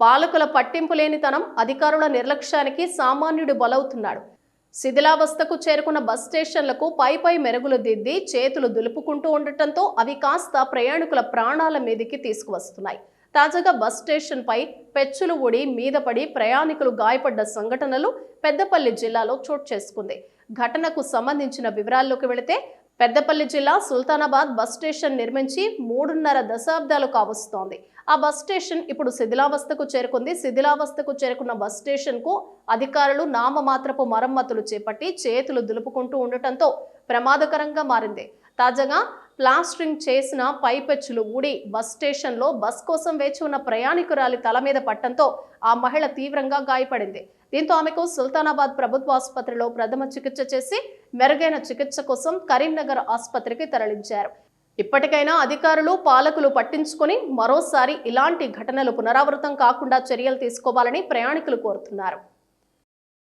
పాలకుల పట్టింపు లేనితనం అధికారుల నిర్లక్ష్యానికి సామాన్యుడు బలవుతున్నాడు. శిథిలావస్థకు చేరుకున్న బస్ స్టేషన్లకు పై పై మెరుగులు దిద్ది చేతులు దులుపుకుంటూ ఉండటంతో అవి కాస్త ప్రయాణికుల ప్రాణాల మీదికి తీసుకువస్తున్నాయి. తాజాగా బస్ స్టేషన్పై పెచ్చులు ఊడి మీద పడి ప్రయాణికులు గాయపడ్డ సంఘటనలు పెద్దపల్లి జిల్లాలో చోటు చేసుకుంది. ఘటనకు సంబంధించిన వివరాల్లోకి వెళితే పెద్దపల్లి జిల్లా సుల్తానాబాద్ బస్ స్టేషన్ నిర్మించి మూడున్నర దశాబ్దాలు కావస్తోంది. ఆ బస్ స్టేషన్ ఇప్పుడు శిథిలావస్థకు చేరుకుంది. శిథిలావస్థకు చేరుకున్న బస్ స్టేషన్కు అధికారులు నామమాత్రపు మరమ్మతులు చేపట్టి చేతులు దులుపుకుంటూ ఉండటంతో ప్రమాదకరంగా మారింది. తాజాగా ప్లాస్టరింగ్ చేసిన పైపెచ్చులు ఊడి బస్ స్టేషన్లో బస్ కోసం వేచి ఉన్న ప్రయాణికురాలి తల మీద పట్టంతో ఆ మహిళ తీవ్రంగా గాయపడింది. దీంతో ఆమెకు సుల్తానాబాద్ ప్రభుత్వ ఆసుపత్రిలో ప్రథమ చికిత్స చేసి మెరుగైన చికిత్స కోసం కరీంనగర్ ఆసుపత్రికి తరలించారు. ఇప్పటికైనా అధికారులు పాలకులు పట్టించుకొని మరోసారి ఇలాంటి ఘటనలు పునరావృతం కాకుండా చర్యలు తీసుకోవాలని ప్రయాణికులు కోరుతున్నారు.